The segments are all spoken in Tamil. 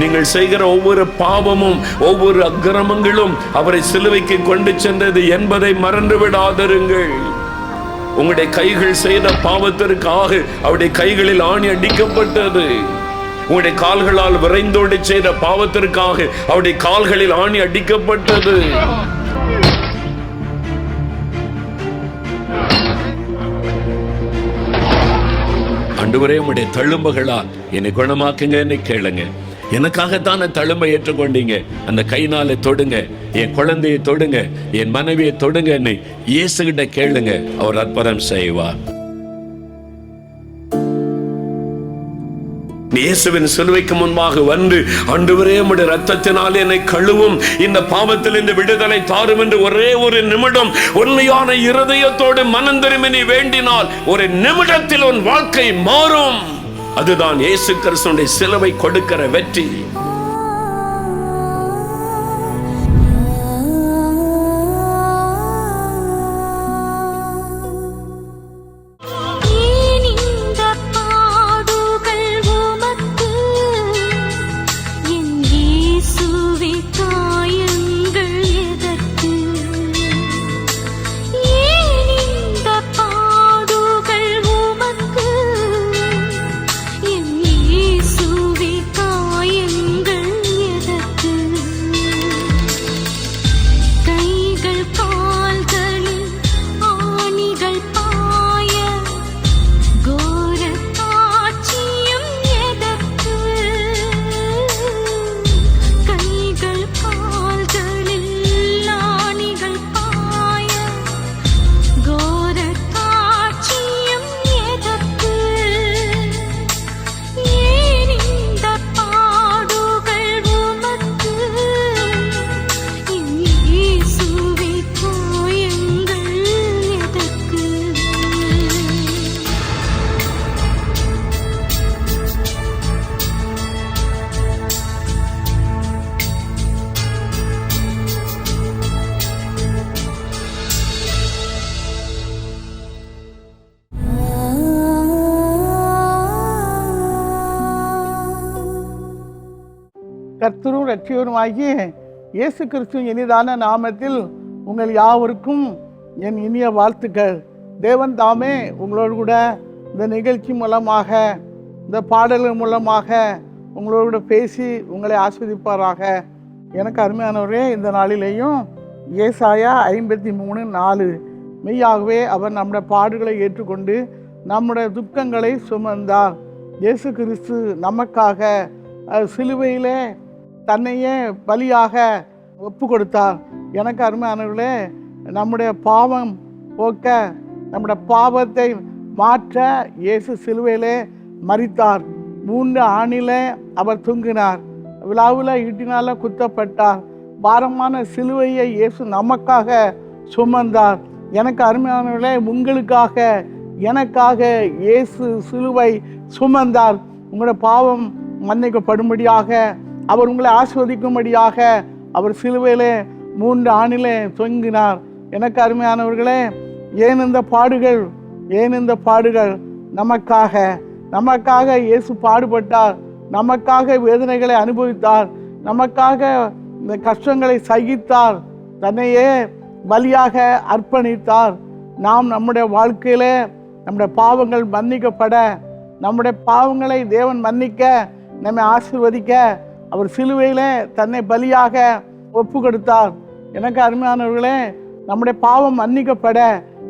நீங்கள் செய்கிற ஒவ்வொரு பாவமும் ஒவ்வொரு அக்கிரமங்களும் அவரை சிலுவைக்கு கொண்டு சென்றது என்பதை மறந்து விடாதருங்கள் உங்களுடைய கைகள் செய்த பாவத்திற்காக அவருடைய கைகளில் ஆணி அடிக்கப்பட்டது. உங்களுடைய கால்களால் விரைந்தோடி செய்த பாவத்திற்காக அவருடைய கால்களில் ஆணி அடிக்கப்பட்டது. ஆண்டவரே உங்களுடைய தழும்புகளால் என்னை குணமாக்குங்க என்னை கேளுங்க. எனக்காகத்தான் தழும்பை ஏற்றுக்கொண்டீங்க. அந்த கைனால தொடுங்க. என் குழந்தையை தொடுங்க. என் மனைவியை தொடுங்க என்னை இயேசுகிட்ட கேளுங்க. அவர் அற்புதம் செய்வார். இயேசுவின் சிலுவைக்கு முன்பாக வந்து ஆண்டவரே உடைய ரத்தத்தினால் என்னை கழுவும். இந்த பாவத்தில் இந்த விடுதலை தாரும் என்று ஒரே ஒரு நிமிடம் உண்மையான இருதயத்தோடு மனம் திரும்பி நீ வேண்டினால் ஒரு நிமிடத்தில் உன் வாழ்க்கை மாறும். அதுதான் இயேசு கிறிஸ்துடைய சிலுவை கொடுக்கிற வெற்றி. கர்த்தரும் ரட்சியருமாகிய இயேசு கிறிஸ்து இனிதான நாமத்தில் உங்கள் யாவருக்கும் என் இனிய வாழ்த்துக்கள். தேவன் தாமே உங்களோடு கூட இந்த நிகழ்ச்சி மூலமாக இந்த பாடல்கள் மூலமாக உங்களோடு கூட பேசி உங்களை ஆஸ்வதிப்பாராக. எனக்கு அருமையானவரே இந்த நாளிலேயும் ஏசாயா ஐம்பத்தி மூணு நாலு. மெய்யாகவே அவர் நம்முடைய பாடுகளை ஏற்றுக்கொண்டு நம்முடைய துக்கங்களை சுமந்தார். இயேசு கிறிஸ்து நமக்காக சிலுவையிலே தன்னையே பலியாக ஒப்பு கொடுத்தார் எனக்கு அருமையானவர்களே நம்முடைய பாவம் போக்க நம்முடைய பாவத்தை மாற்ற இயேசு சிலுவையிலே மறித்தார் மூன்று ஆணிலே அவர் தூங்கினார். விழாவில் இட்டினால குத்தப்பட்டார். பாரமான சிலுவையை இயேசு நமக்காக சுமந்தார். எனக்கு அருமையானவர்களே உங்களுக்காக எனக்காக இயேசு சிலுவை சுமந்தார். உங்களோட பாவம் மன்னிக்கப்படும்படியாக அவர் உங்களை ஆஸ்வதிக்கும்படியாக அவர் சிலுவையிலே மூன்று ஆணிலே தொங்கினார். எனக்கு அருமையானவர்களே ஏன் இந்த பாடுகள்? ஏன் இந்த பாடுகள்? நமக்காக நமக்காக இயேசு பாடுபட்டார். நமக்காக வேதனைகளை அனுபவித்தார். நமக்காக இந்த கஷ்டங்களை சகித்தார். தன்னையே பலியாக அர்ப்பணித்தார். நாம் நம்முடைய வாழ்க்கையிலே நம்முடைய பாவங்கள் மன்னிக்கப்பட நம்முடைய பாவங்களை தேவன் மன்னிக்க நம்மை ஆசீர்வதிக்க அவர் சிலுவையில் தன்னை பலியாக ஒப்பு கொடுத்தார் எனக்கு அருமையானவர்களே நம்முடைய பாவம் மன்னிக்கப்பட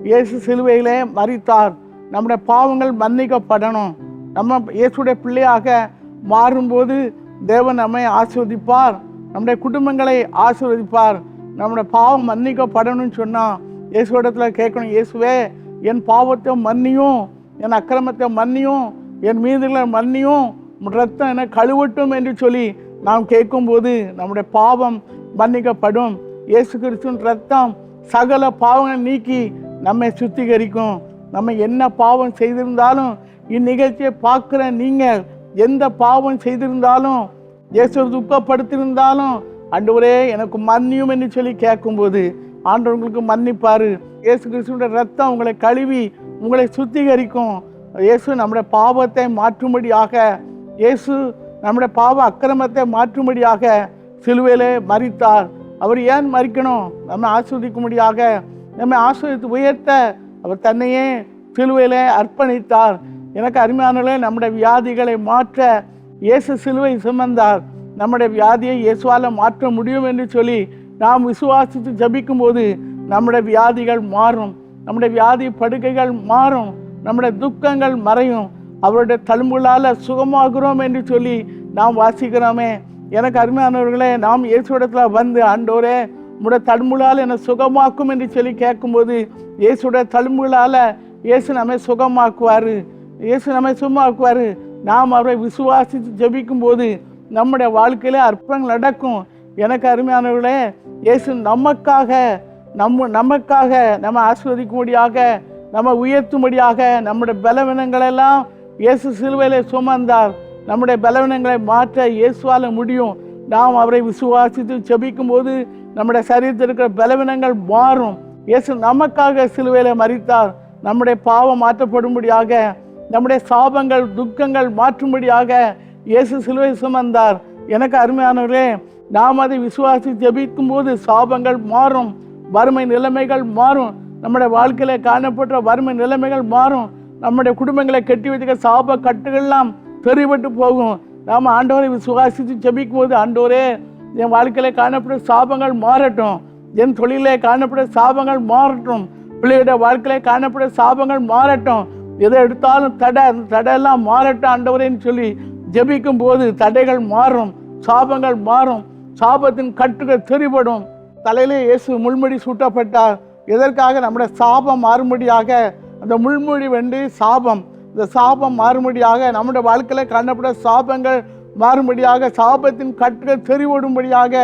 இயேசு சிலுவையிலே மறித்தார் நம்முடைய பாவங்கள் மன்னிக்கப்படணும். நம்ம இயேசுடைய பிள்ளையாக மாறும்போது தேவன் நம்மை ஆசிர்வதிப்பார். நம்முடைய குடும்பங்களை ஆசிர்வதிப்பார். நம்முடைய பாவம் மன்னிக்கப்படணும்னு சொன்னால் இயேசுவிடத்துல கேட்கணும் இயேசுவே என் பாவத்தை மன்னியும் என் அக்கிரமத்தை மன்னியும் என் மீதுகளை மன்னியும் ரத்தம் என கழுவட்டும் என்று சொல்லி நாம் கேட்கும்போது நம்முடைய பாவம் மன்னிக்கப்படும். இயேசு கிறிஸ்துவின் ரத்தம் சகல பாவங்கள் நீக்கி நம்மை சுத்திகரிக்கும். நம்ம என்ன பாவம் செய்திருந்தாலும் இந்நிகழ்ச்சியை பார்க்குற நீங்கள் எந்த பாவம் செய்திருந்தாலும் இயேசு துக்கப்படுத்தியிருந்தாலும் ஆண்டவரே எனக்கு மன்னியும் என்று சொல்லி கேட்கும்போது ஆண்டவர் உங்களுக்கு இயேசு கிறிஸ்துவோட ரத்தம் உங்களை கழுவி உங்களை சுத்திகரிக்கும். இயேசு நம்முடைய பாவத்தை மாற்றும்படியாக இயேசு நம்முடைய பாவ அக்கிரமத்தை மாற்றும்படியாக சிலுவையிலே மறித்தார் அவர் ஏன் மறிக்கணும் நம்ம ஆஸ்வதிக்கும்படியாக நம்மை ஆஸ்வதித்து உயர்த்த அவர் தன்னையே சிலுவையிலே அர்ப்பணித்தார். எனக்கு அருமையானவர்களே நம்முடைய வியாதிகளை மாற்ற இயேசு சிலுவை சுமந்தார். நம்முடைய வியாதியை இயேசுவால் மாற்ற முடியும் என்று சொல்லி நாம் விசுவாசித்து ஜபிக்கும் போது நம்முடைய வியாதிகள் மாறும். நம்முடைய வியாதி படுக்கைகள் மாறும். நம்முடைய துக்கங்கள் மறையும். அவருடைய தழும்புகளால் சுகமாகிறோம் என்று சொல்லி நாம் வாசிக்கிறோமே. எனக்கு அருமையானவர்களே நாம் இயேசுடத்தில் வந்து ஆண்டோரே உடைய தழும்புகளால் என்னை சுகமாக்கும் என்று சொல்லி கேட்கும்போது இயேசுடைய தழும்புகளால் இயேசு நம்மை சுகமாக்குவார். இயேசு நம்மை சுகமாக்குவார். நாம் அவரை விசுவாசித்து ஜபிக்கும் போது நம்முடைய வாழ்க்கையிலே அற்பங்கள் நடக்கும். எனக்கு அருமையானவர்களே இயேசு நமக்காக நம்ம நமக்காக நம்ம ஆஸ்வதிக்கும்படியாக நம்ம உயர்த்தும்படியாக நம்முடைய பலவீனங்களெல்லாம் இயேசு சிலுவையிலே சுமந்தார். நம்முடைய பலவீனங்களை மாற்ற இயேசுவால முடியும். நாம் அவரை விசுவாசித்து செபிக்கும் போது நம்முடைய சரீரத்தில் இருக்கிற பலவீனங்கள் மாறும். இயேசு நமக்காக சிலுவையில மறித்தார் நம்முடைய பாவம் மாற்றப்படும்படியாக நம்முடைய சாபங்கள் துக்கங்கள் மாற்றும்படியாக இயேசு சிலுவை சுமந்தார். எனக்கு அருமையானவர்களே நாம் அதை விசுவாசி ஜபிக்கும் போது சாபங்கள் மாறும். வறுமை நிலைமைகள் மாறும். நம்முடைய வாழ்க்கையில காணப்பட்ட வறுமை நிலைமைகள் மாறும். நம்முடைய குடும்பங்களை கட்டி வைத்துக்க சாப கட்டுகள்லாம் தெரிவிட்டு போகும். நாம் ஆண்டவரை விசுவாசித்து ஜபிக்கும் போது ஆண்டோரே என் வாழ்க்கையில காணப்படும் சாபங்கள் மாறட்டும். என் தொழிலே காணப்படும் சாபங்கள் மாறட்டும். பிள்ளைகளுடைய வாழ்க்கையில காணப்படும் சாபங்கள் மாறட்டும். எதை எடுத்தாலும் தடை அந்த தடையெல்லாம் மாறட்டும் ஆண்டவரேன்னு சொல்லி ஜபிக்கும் போது தடைகள் மாறும் சாபங்கள் மாறும். சாபத்தின் கட்டுகள் தெரிபடும். தலையிலே இயேசு முள்முடி சூட்டப்பட்டார். எதற்காக? நம்முடைய சாபம் மாறும்படியாக அந்த முள்மொழி வெண்டு சாபம். இந்த சாபம் மாறும்படியாக நம்முடைய வாழ்க்கையில் காணப்பட சாபங்கள் மாறும்படியாக சாபத்தின் கட்டுகள் தெரிவிடும்படியாக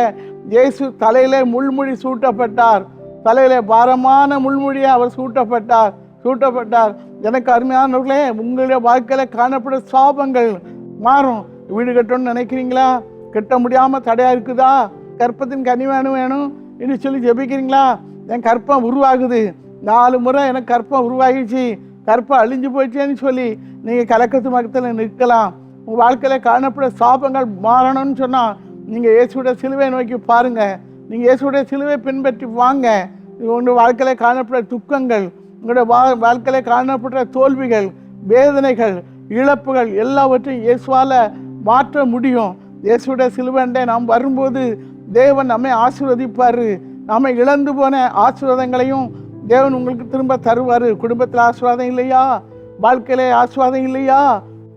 இயேசு தலையிலே முள்மொழி சூட்டப்பட்டார். தலையிலே பாரமான முள்மொழியை அவர் சூட்டப்பட்டார். சூட்டப்பட்டார். எனக்கு அருமையானவர்களே உங்களுடைய வாழ்க்கையில் காணப்பட சாபங்கள் மாறும். வீடு கட்டணும்னு நினைக்கிறீங்களா? கட்ட முடியாமல் தடையாக இருக்குதா? கற்பத்தின் கனி வேணும். வேணும் என்று சொல்லி ஜெபிக்கிறீங்களா? என் கற்பம் உருவாகுது. நாலு முறை எனக்கு கற்பம் உருவாகிடுச்சு. கற்பம் அழிஞ்சு போயிடுச்சேன்னு சொல்லி நீங்கள் கலக்கத்து மரத்தில் நிற்கலாம். உங்கள் வாழ்க்கையில் காணப்பட சாபங்கள் மாறணும்னு சொன்னால் நீங்கள் இயேசுடைய சிலுவை நோக்கி பாருங்கள் நீங்கள் இயேசுடைய சிலுவை பின்பற்றி வாங்க. உங்களுடைய வாழ்க்கையில் காணப்பட துக்கங்கள் உங்களுடைய வா வாழ்க்கையில் காணப்படுற தோல்விகள் வேதனைகள் இழப்புகள் எல்லாவற்றையும் இயேசுவால் மாற்ற முடியும். இயேசுடைய சிலுவண்டை நாம் வரும்போது தேவன் நம்மை ஆசீர்வதிப்பார். நம்ம இழந்து போன ஆசீர்வாதங்களையும் தேவன் உங்களுக்கு திரும்ப தருவார். குடும்பத்தில் ஆசீர்வாதம் இல்லையா? வாழ்க்கையில ஆசீர்வாதம் இல்லையா?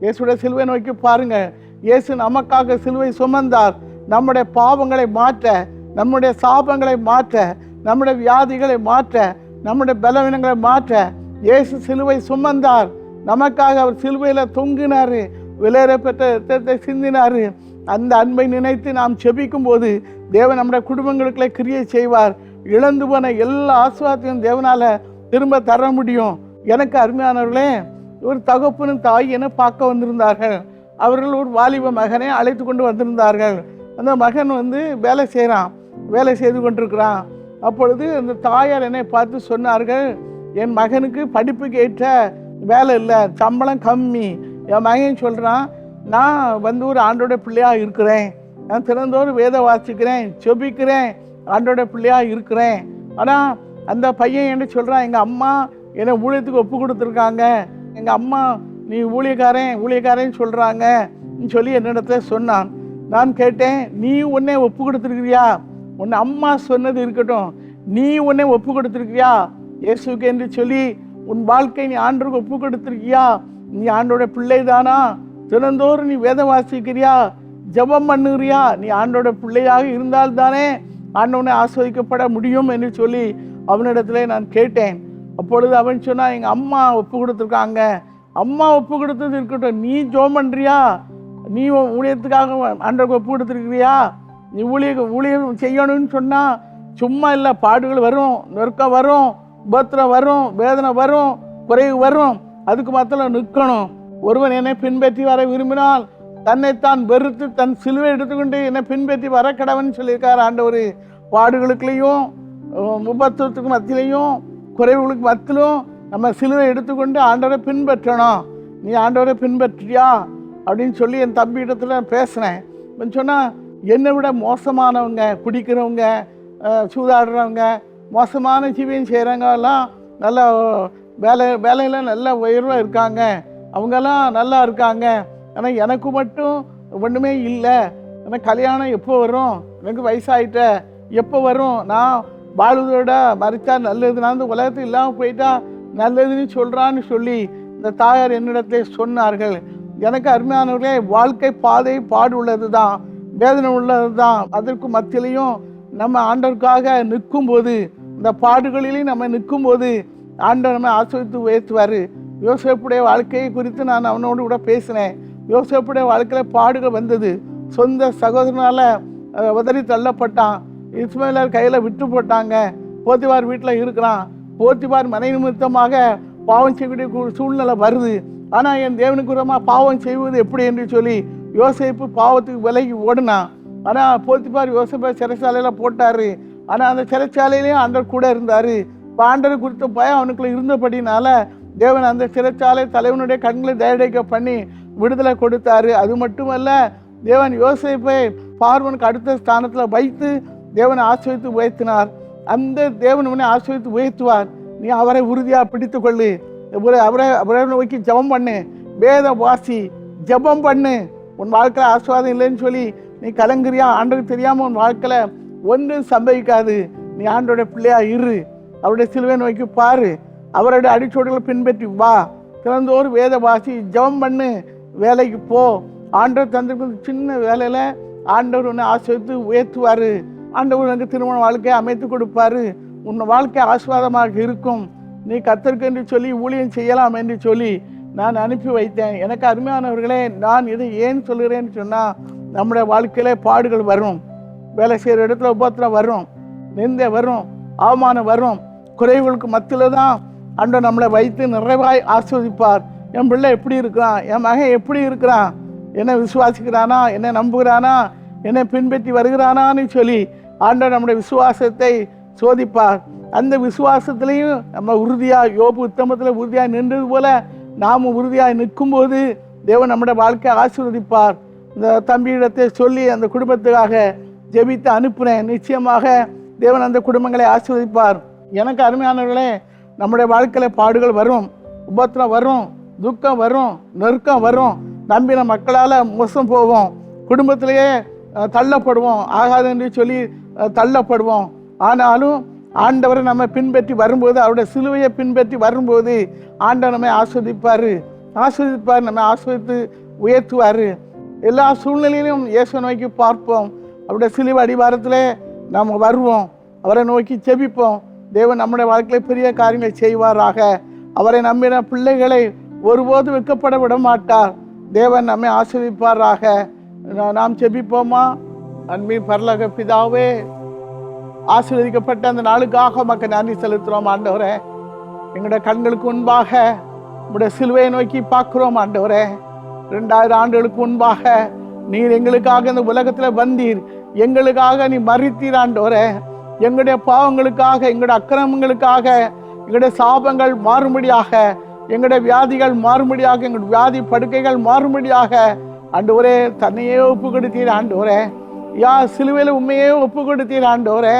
இயேசுடைய சிலுவை நோக்கி பாருங்க. இயேசு நமக்காக சிலுவை சுமந்தார். நம்முடைய பாவங்களை மாற்ற நம்முடைய சாபங்களை மாற்ற நம்முடைய வியாதிகளை மாற்ற நம்முடைய பலவீனங்களை மாற்ற இயேசு சிலுவை சுமந்தார். நமக்காக அவர் சிலுவையில் தொங்கினார். விலையேற பெற்ற ரத்தத்தை சிந்தினாரு. அந்த அன்பை நினைத்து நாம் செபிக்கும் போது தேவன் நம்முடைய குடும்பங்களுக்குள்ளே கிரியை செய்வார். இழந்து போன எல்லா ஆசுவாத்தையும் தேவனால் திரும்ப தர முடியும். எனக்கு அருமையானவர்களே ஒரு தகப்பனும் தாய் என பார்க்க வந்திருந்தார்கள். அவர்கள் ஒரு வாலிப மகனை அழைத்து கொண்டு வந்திருந்தார்கள். அந்த மகன் வந்து வேலை செய்கிறான் வேலை செய்து கொண்டிருக்கிறான். அப்பொழுது அந்த தாயார் என்னை பார்த்து சொன்னார்கள் என் மகனுக்கு படிப்புக்கு ஏற்ற வேலை இல்லை சம்பளம் கம்மி. என் மகன் சொல்கிறான் நான் வந்து ஒரு ஆண்டோட பிள்ளையாக இருக்கிறேன். நான் திறந்தோறு வேத வாசிக்கிறேன் செபிக்கிறேன் ஆண்டோட பிள்ளையாக இருக்கிறேன். ஆனால் அந்த பையன் என்ன சொல்கிறான் எங்கள் அம்மா என்னை ஊழியத்துக்கு ஒப்பு கொடுத்துருக்காங்க. எங்கள் அம்மா நீ ஊழியக்காரன் ஊழியக்காரன்னு சொல்கிறாங்க சொல்லி என்னிடத்த சொன்னான். நான் கேட்டேன் நீ உன்னை ஒப்பு கொடுத்துருக்கிறியா? உன் அம்மா சொன்னது இருக்கட்டும். நீ உன்னை ஒப்பு கொடுத்துருக்கியா இயேசுக்கு என்று சொல்லி உன் வாழ்க்கை நீ ஆண்டுக்கு ஒப்பு கொடுத்துருக்கியா? நீ ஆண்டோட பிள்ளை தானா தினந்தோறும் நீ வேதம் வாசிக்கிறியா? ஜெபம் பண்ணுறியா நீ ஆண்டோட பிள்ளையாக இருந்தால் தானே ஆண்டவனை ஆஸ்வதிக்கப்பட முடியும் என்று சொல்லி அவனிடத்துல நான் கேட்டேன். அப்பொழுது அவன் சொன்னால் எங்கள் அம்மா ஒப்பு கொடுத்துருக்காங்க. அம்மா ஒப்பு கொடுத்தது இருக்கட்டும். நீ ஜோம் பண்ணுறியா நீ ஊழியத்துக்காக ஆண்டவருக்கு ஒப்பு கொடுத்துருக்கிறியா? நீ ஊழிய ஊழியம் செய்யணும்னு சொன்னால் சும்மா இல்லை. பாடுகள் வரும் நெருக்கம் வரும் உபத்திரம் வரும் வேதனை வரும் குறைவு வரும். அதுக்கு மாத்திரம் நிற்கணும். ஒருவன் என்னை பின்பற்றி வர விரும்பினால் தன்னைத்தான் வெறுத்து தன் சிலுவை எடுத்துக்கொண்டு என்னை பின்பற்றி வர கடவன் சொல்லியிருக்கார் ஆண்டவர். பாடுகளுக்குள்ளேயும் முப்பத்துவத்துக்கு மத்தியிலையும் குறைவுகளுக்கு மத்தியிலும் நம்ம சிலுவை எடுத்துக்கொண்டு ஆண்டவரை பின்பற்றணும். நீ ஆண்டவரை பின்பற்றியா? அப்படின்னு சொல்லி என் தம்பி இடத்துல பேசினேன். சொன்னால் என்னை விட மோசமானவங்க குடிக்கிறவங்க சூதாடுறவங்க மோசமான ஜீவியம் செய்கிறவங்க எல்லாம் வேலை வேலையில் நல்ல உயர்வாக இருக்காங்க. அவங்கெல்லாம் நல்லா இருக்காங்க. ஆனால் எனக்கு மட்டும் ஒன்றுமே இல்லை. எனக்கு கல்யாணம் எப்போ வரும்? எனக்கு வயசாயிட்ட எப்போ வரும்? நான் வாழ்வதோட மறித்தா நல்லது. நான் இந்த உலகத்தில் இல்லாமல் போயிட்டா நல்லதுன்னு சொல்கிறான்னு சொல்லி இந்த தாயார் என்னிடத்தை சொன்னார்கள். எனக்கு அருமையானவர்களே வாழ்க்கை பாதை பாடு உள்ளது தான் வேதனை உள்ளது தான் அதற்கு மத்தியிலையும் நம்ம ஆண்டவருக்காக நிற்கும்போது இந்த பாடுகளிலையும் நம்ம நிற்கும்போது ஆண்டவர் நம்ம ஆசிரியத்து உயர்த்துவார். யோசேப்புடைய வாழ்க்கையை குறித்து நான் அவனோடு கூட பேசினேன். யோசேப்புடைய வாழ்க்கையில் பாடுகள் வந்தது. சொந்த சகோதரனால் உதறி தள்ளப்பட்டான். இஸ்மாயிலர் கையில் விட்டு போட்டாங்க. போத்திபார் வீட்டில் இருக்கிறான். போத்திபார் மனை நிமித்தமாக பாவம் செய்யக்கூடிய சூழ்நிலை வருது. ஆனால் என் தேவனுக்கு விரோதமா பாவம் செய்வது எப்படி என்று சொல்லி யோசிப்பு பாவத்துக்கு விலகி ஓடினான். ஆனால் போத்திபார் யோசிப்பை சிறைச்சாலையில் போட்டார். ஆனால் அந்த சிறைச்சாலையிலையும் ஆண்டர் கூட இருந்தார். இப்போ ஆண்டவர் குறித்த பயம் அவனுக்குள்ள இருந்தபடினால தேவன் அந்த சிறைச்சாலை தலைவனுடைய கண்களை தயடைக்க பண்ணி விடுதலை கொடுத்தாரு. அது மட்டுமல்ல தேவன் யோசிப்பை பார்வனுக்கு அடுத்த ஸ்தானத்தில் வைத்து தேவனை ஆசிரியத்து உயர்த்தினார். அந்த தேவன் உன்னை ஆசிரியத்து உயர்த்துவார். நீ அவரை உறுதியாக பிடித்து கொள்ளு. அவரை அவரை நோக்கி ஜெபம் பண்ணு. வேத வாசி ஜெபம் பண்ணு. உன் வாழ்க்கையில் ஆசுவாதம் இல்லைன்னு சொல்லி நீ கலங்குறியா? ஆண்டருக்கு தெரியாமல் உன் வாழ்க்கையில் ஒன்றும் சம்பவிக்காது. நீ ஆண்டோட பிள்ளையா இரு. அவருடைய சிலுவை நோக்கி பாரு. அவருடைய அடிச்சோடுகளை பின்பற்றி வா. திறந்தோர் வேத வாசி ஜெபம் பண்ணு. வேலைக்கு போ. ஆண்டவர் தந்திருக்கும் சின்ன வேலையில் ஆண்டவர் உன்னை ஆசிரியத்து உயர்த்துவார். ஆண்டவர் உனக்கு திருமண வாழ்க்கையை அமைத்து கொடுப்பாரு. உன் வாழ்க்கை ஆஸ்வாதமாக இருக்கும். நீ கத்தருக்கு என்று சொல்லி ஊழியம் செய்யலாம் என்று சொல்லி நான் அனுப்பி வைத்தேன். எனக்கு அருமையானவர்களே நான் இதை ஏன் சொல்கிறேன்னு சொன்னால் நம்முடைய வாழ்க்கையில பாடுகள் வரும். வேலை செய்கிற இடத்துல உபத்திரம் வரும். நிந்தை வரும். அவமானம் வரும். குறைவுகளுக்கு மத்தியில் தான் அன்று நம்மளை வைத்து நிறைவாய் ஆஸ்வதிப்பார் என் பிள்ளை எப்படி இருக்கிறான் என் மகன் எப்படி இருக்கிறான் என்னை விசுவாசிக்கிறானா? என்னை நம்புகிறானா? என்னை பின்பற்றி வருகிறானான்னு சொல்லி ஆண்டவர் நம்முடைய விசுவாசத்தை சோதிப்பார். அந்த விசுவாசத்திலையும் நம்ம உறுதியாக யோபு உத்தமத்தில் உறுதியாக நின்றது போல நாம் உறுதியாக நிற்கும்போது தேவன் நம்முடைய வாழ்க்கையை ஆசீர்வதிப்பார். இந்த தம்பியிடத்தை சொல்லி அந்த குடும்பத்துக்காக ஜெபித்து அனுப்புனேன் நிச்சயமாக தேவன் அந்த குடும்பங்களை ஆசீர்வதிப்பார். எனக்கு அருமையானவர்களே நம்முடைய வாழ்க்கையில் பாடுகள் வரும் உபத்திரம் வரும். துக்கம் வரும் நெருக்கம் வரும். நம்பின மக்களால் மோசம் போவோம். குடும்பத்திலேயே தள்ளப்படுவோம். ஆகாது என்று சொல்லி தள்ளப்படுவோம். ஆனாலும் ஆண்டவரை நம்ம பின்பற்றி வரும்போது அவருடைய சிலுவையை பின்பற்றி வரும்போது ஆண்டவர் நம்மை ஆஸ்வதிப்பார். ஆஸ்வதிப்பார் நம்மை ஆஸ்வதித்து உயர்த்துவார். எல்லா சூழ்நிலையிலும் இயேசுவை நோக்கி பார்ப்போம். அவருடைய சிலுவை அடிவாரத்திலே நாம் வருவோம். அவரை நோக்கி செபிப்போம் தேவன் நம்முடைய வாழ்க்கையில் பெரிய காரியங்களை செய்வாராக. அவரை நம்பின பிள்ளைகளை ஒருபோது வெட்கப்பட விட மாட்டார். தேவன் நம்மை ஆசீர்விப்பாராக. நாம் செபிப்போமா அன்பின் பரலக பிதாவே ஆசீர்வதிக்கப்பட்ட அந்த நாளுக்காக மக்கள் நன்றி செலுத்துகிறோம் ஆண்டவரே. எங்களுடைய கண்களுக்கு முன்பாக உங்களுடைய சிலுவையை நோக்கி பார்க்குறோம் ஆண்டவரே. ரெண்டாயிரம் ஆண்டுகளுக்கு முன்பாக நீர் எங்களுக்காக இந்த உலகத்தில் வந்தீர். எங்களுக்காக நீ மறித்தீர் ஆண்டவரே. எங்களுடைய பாவங்களுக்காக எங்களுடைய அக்கிரமங்களுக்காக எங்களுடைய சாபங்கள் மாறும்படியாக எங்களுடைய வியாதிகள் மாறும்படியாக எங்களுடைய வியாதி படுக்கைகள் மாறும்படியாக ஒரே தன்னையே ஒப்பு கொடுத்தீர் ஆண்டவரே. யா சிலுவையில் உண்மையே ஒப்பு கொடுத்தீர் ஆண்டோரே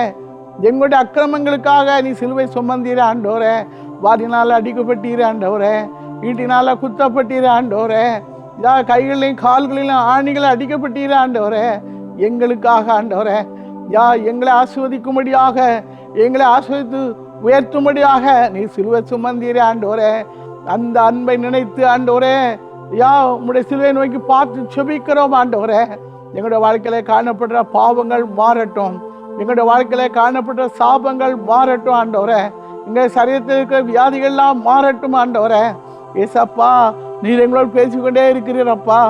எங்களுடைய அக்கிரமங்களுக்காக நீ சிலுவை சுமந்தீர ஆண்டோரே வாரினால் அடிக்கப்பட்டீர ஆண்டவரே. ஈட்டினால குத்தப்பட்டீர ஆண்டோரே யா கைகளிலையும் கால்களிலும் ஆணிகளை அடிக்கப்பட்டீர ஆண்டவரே. எங்களுக்காக ஆண்டவரே. யா எங்களை ஆசிர்வதிக்கும்படியாக எங்களை ஆஸ்வதித்து உயர்த்தும்படியாக நீ சிலுவை சுமந்தீரே ஆண்டோரே அந்த அன்பை நினைத்து ஆண்டோரே யா உங்களுடைய சிலுவை நோக்கி பார்த்து செபிக்கிறோம் ஆண்டவரே. எங்களுடைய வாழ்க்கையில காணப்படுற பாவங்கள் மாறட்டும். எங்களுடைய வாழ்க்கையில காணப்படுற சாபங்கள் மாறட்டும் ஆண்டவரே. எங்கள் சரீரத்தில் இருக்கிற வியாதிகள்லாம் மாறட்டும் ஆண்டவரே. ஏசப்பா நீர் எங்களோடு பேசிக்கொண்டே இருக்கிறீரப்பா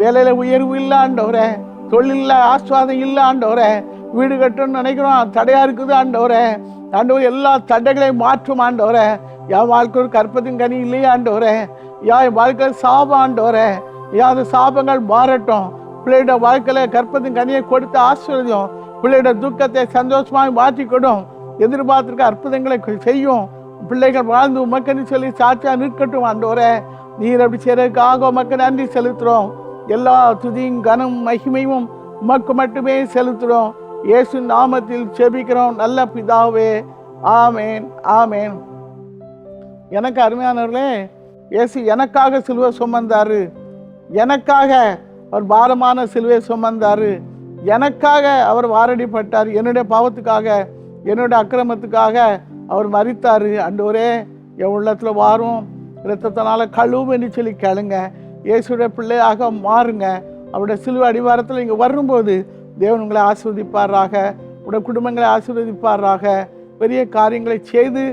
வேலையில் உயர்வு இல்லை ஆண்டவரே. தொழிலில் ஆஸ்வாதம் இல்லை ஆண்டவரே. வீடு கட்டணும்னு நினைக்கிறோம் தடையாக இருக்குது ஆண்டவரே. ஆண்டவர் எல்லா தடைகளையும் மாற்றும் ஆண்டவரே. என் வாழ்க்கை ஒரு கற்பத்தின் கனி இல்லையே ஆண்டவரே. யா என் வாழ்க்கையில் சாபம் ஆண்டவரே. யா அந்த சாபங்கள் மாறட்டும். பிள்ளையோட வாழ்க்கையில கற்பத்தின் கனியை கொடுத்து ஆசீர்வதியும். பிள்ளையோட துக்கத்தை சந்தோஷமாக மாற்றிக்கொடும். எதிர்பார்த்திருக்க அற்புதங்களை செய்யும். பிள்ளைகள் வாழ்ந்து உமக்கன்னு சொல்லி சாட்சியாக நிற்கட்டும் ஆண்டவரே. நீர் அப்படி செய்யறதுக்காக உமக்கு நன்றி செலுத்துறோம் எல்லா துதியும் கனம் மகிமையும் உமக்கு மட்டுமே செலுத்துகிறோம். இயேசு நாமத்தில் செபிக்கிறோம். நல்ல பிதாவே ஆமேன் ஆமேன். எனக்கு அருமையானவர்களே இயேசு எனக்காக சிலுவை சுமந்தாரு. எனக்காக அவர் பாரமான சிலுவை சுமந்தாரு. எனக்காக அவர் வாரடிப்பட்டார். என்னுடைய பாவத்துக்காக என்னுடைய அக்கிரமத்துக்காக அவர் மறித்தார் அண்டோரே என் உள்ளத்தில் வாரும். இரத்தத்தினால கழுவுன்னு சொல்லி கேளுங்க. இயேசுடைய பிள்ளையாக மாறுங்க. அவருடைய சிலுவை அடிவாரத்தில் இங்கே வரும்போது தேவன் உங்களை ஆசீர்வதிப்பாராக உடைய குடும்பங்களை ஆசீர்வதிப்பாராக பெரிய காரியங்களை செய்து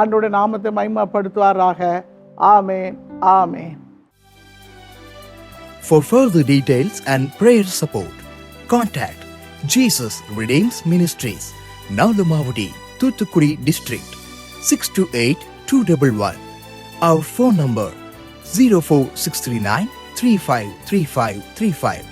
ஆண்டோட நாமத்தை மகிமைப்படுத்துவாராக ஆமே ஆமே For further details and prayer support, contact Jesus Redeems Ministries, Nalumavudi, Thuthukudi District, 628-211. Our phone number 04639-353535.